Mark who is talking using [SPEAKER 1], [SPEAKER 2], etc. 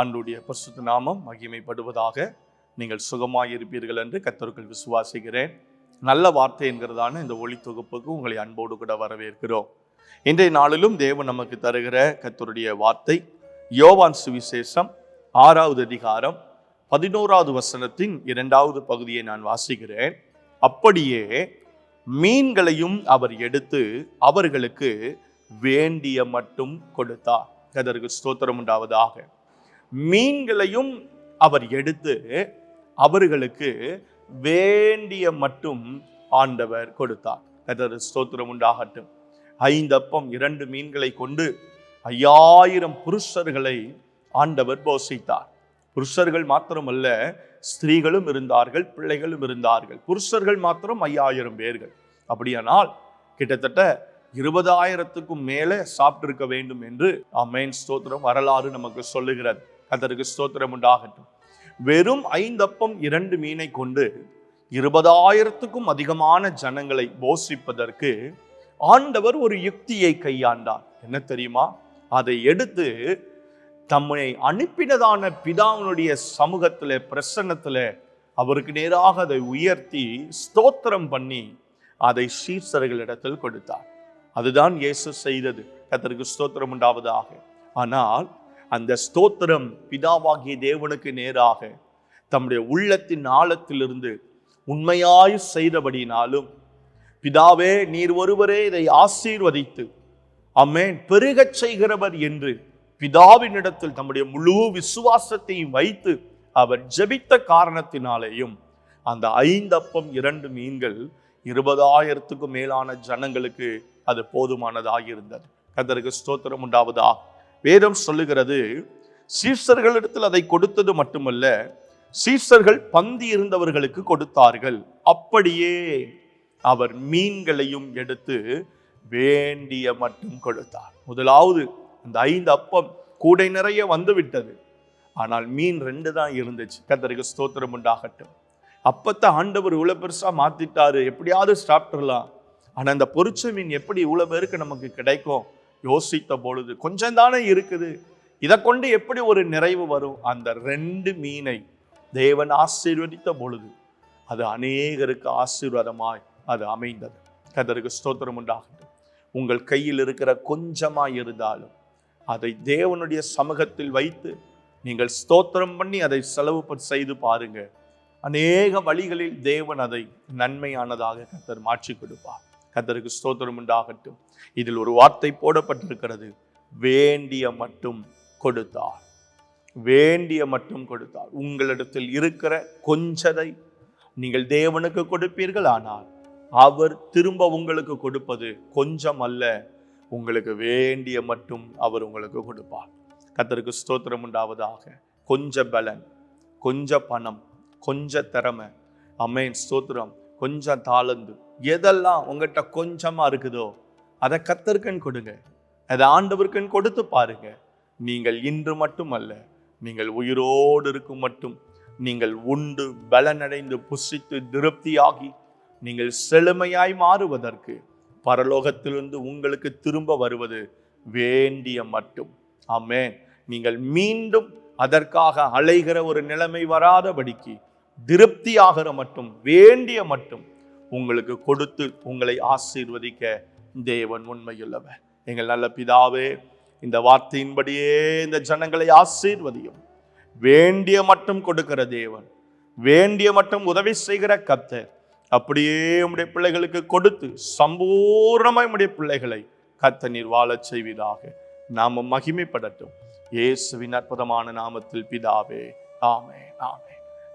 [SPEAKER 1] ஆண்டுடைய பரிசுத்த நாமம் மகிமைப்படுவதாக நீங்கள் சுகமாக இருப்பீர்கள் என்று கத்தருக்குள் விசுவாசிக்கிறேன். நல்ல வார்த்தை என்கிறதான இந்த ஒளி தொகுப்புக்கு உங்களை அன்போடு கூட வரவேற்கிறோம். இன்றைய நாளிலும் தேவன் நமக்கு தருகிற கத்தருடைய வார்த்தை யோவான் சுவிசேஷம் ஆறாவது அதிகாரம் பதினோராவது வசனத்தின் இரண்டாவது பகுதியை நான் வாசிக்கிறேன். அப்படியே மீன்களையும் அவர் எடுத்து அவர்களுக்கு வேண்டிய மட்டும் கொடுத்தார். கதருக்கு ஸ்தோத்திரம் உண்டாவதாக. மீன்களையும் அவர் எடுத்து அவர்களுக்கு வேண்டிய மட்டும் ஆண்டவர் கொடுத்தார். அதற்கு ஸ்தோத்திரம் உண்டாகட்டும். ஐந்து அப்பம் இரண்டு மீன்களை கொண்டு ஐயாயிரம் புருஷர்களை ஆண்டவர் போஷித்தார். புருஷர்கள் மாத்திரமல்ல ஸ்திரீகளும் இருந்தார்கள் பிள்ளைகளும் இருந்தார்கள். புருஷர்கள் மாத்திரம் ஐயாயிரம் பேர்கள். அப்படியானால் கிட்டத்தட்ட இருபதாயிரத்துக்கும் மேலே சாப்பிட்டிருக்க வேண்டும் என்று அமேன் ஸ்தோத்திரம் வரலாறு நமக்கு சொல்லுகிறது. அதற்கு ஸ்தோத்திரம் உண்டாகட்டும். வெறும் ஐந்தப்பம் இரண்டு மீனை கொண்டு இருபதாயிரத்துக்கும் அதிகமான ஜனங்களை போஷிப்பதற்கு ஆண்டவர் ஒரு யுக்தியை கையாண்டார். என்ன தெரியுமா? அதை எடுத்து தம்மை அனுப்பினதான பிதாவினுடைய சமூகத்துல பிரசன்னத்துல அவருக்கு நேராக அதை உயர்த்தி ஸ்தோத்திரம் பண்ணி அதை சீசர்களிடத்தில் கொடுத்தார். அதுதான் இயேசு செய்தது. கத்தருக்கு ஸ்தோத்திரம் உண்டாவதாக. ஆனால் அந்த ஸ்தோத்திரம் பிதாவாகிய தேவனுக்கு நேராக தம்முடைய உள்ளத்தின் ஆழத்திலிருந்து உண்மையாய் செய்தபடினாலும் பிதாவே நீர் ஒருவரே இதை ஆசீர்வதித்து அம்மேன் பெருகச் செய்கிறவர் என்று பிதாவினிடத்தில் தம்முடைய முழு விசுவாசத்தையும் வைத்து அவர் ஜெபித்த காரணத்தினாலேயும் அந்த ஐந்தப்பம் இரண்டு மீன்கள் இருபதாயிரத்துக்கும் மேலான ஜனங்களுக்கு அது போதுமானதாக இருந்தது கதருக்கு ஸ்தோத்திரம் உண்டாவதா? வேதம் சொல்லுகிறது சீசர்களிடத்தில் அதை கொடுத்தது மட்டுமல்ல சீசர்கள் பந்தி இருந்தவர்களுக்கு கொடுத்தார்கள். அப்படியே அவர் மீன்களையும் எடுத்து வேண்டிய மட்டும் கொடுத்தார். முதலாவது அந்த ஐந்து அப்பம் கூடை நிறைய வந்து விட்டது ஆனால் மீன் ரெண்டு தான் இருந்துச்சு. கத்தருக்கு ஸ்தோத்திரம் உண்டாகட்டும். அப்பத்தை ஆண்டவர் இவ்வளோ பெருசாக மாற்றிட்டாரு எப்படியாவது சாப்பிட்றலாம் ஆனால் அந்த பொரிச்ச மீன் எப்படி இவ்வளோ பேருக்கு நமக்கு கிடைக்கும்? யோசித்த பொழுது கொஞ்சம் தானே இருக்குது. இதை கொண்டு எப்படி ஒரு நிறைவு வரும்? அந்த ரெண்டு மீனை தேவன் ஆசீர்வதித்த பொழுது அது அநேகருக்கு ஆசீர்வாதமாய் அது அமைந்தது. கதருக்கு ஸ்தோத்திரம் உண்டாகட்டும். உங்கள் கையில் இருக்கிற கொஞ்சமாக இருந்தாலும் அதை தேவனுடைய சமூகத்தில் வைத்து நீங்கள் ஸ்தோத்திரம் பண்ணி அதை செலவு ப- செய்து பாருங்க. அநேக வழிகளில் தேவன் அதை நன்மையானதாக கத்தர் மாற்றி கொடுப்பார். கத்தருக்கு ஸ்தோத்திரம் உண்டாகட்டும். இதில் ஒரு வார்த்தை போடப்பட்டிருக்கிறது. வேண்டிய மட்டும் கொடுத்தார். வேண்டிய மட்டும் கொடுத்தார். உங்களிடத்தில் இருக்கிற கொஞ்சதை நீங்கள் தேவனுக்கு கொடுப்பீர்கள். ஆனால் அவர் திரும்ப உங்களுக்கு கொடுப்பது கொஞ்சம் அல்ல. உங்களுக்கு வேண்டிய மட்டும் அவர் உங்களுக்கு கொடுப்பார். கத்தருக்கு ஸ்தோத்திரம் உண்டாவதாக. கொஞ்ச பலன் கொஞ்ச பணம் கொஞ்ச திறமை. அமேன் ஸ்தோத்திரம். கொஞ்சம் தாளந்து எதெல்லாம் உங்கள்கிட்ட கொஞ்சமாக இருக்குதோ அதை கத்தருக்குன்னு கொடுங்க. அதை ஆண்டவருக்குன்னு கொடுத்து பாருங்க. நீங்கள் இன்று மட்டும் அல்ல நீங்கள் உயிரோடு இருக்கும் மட்டும். நீங்கள் உண்டு பலனடைந்து புசித்து திருப்தியாகி நீங்கள் செழுமையாய் மாறுவதற்கு பரலோகத்திலிருந்து உங்களுக்கு திரும்ப வருவது வேண்டிய மட்டும். ஆமே நீங்கள் மீண்டும் அதற்காக அலைகிற ஒரு நிலைமை வராதபடிக்கு திருப்தியாகிற மட்டும் வேண்டிய மட்டும் உங்களுக்கு கொடுத்து உங்களை ஆசீர்வதிக்க தேவன் உண்மையுள்ளவர். எங்கள் நல்ல பிதாவே இந்த வார்த்தையின்படியே இந்த ஜனங்களை ஆசீர்வதியும். வேண்டிய மட்டும் கொடுக்கிற தேவன் வேண்டிய மட்டும் உதவி செய்கிற கத்தர் அப்படியே உடைய பிள்ளைகளுக்கு கொடுத்து சம்பூர்ணமாய் உடைய பிள்ளைகளை கத்த நீர் வாழச் செய்வதாக நாம மகிமைப்படட்டும். இயேசுவின் அற்புதமான நாமத்தில் பிதாவே ஆமே ஆமே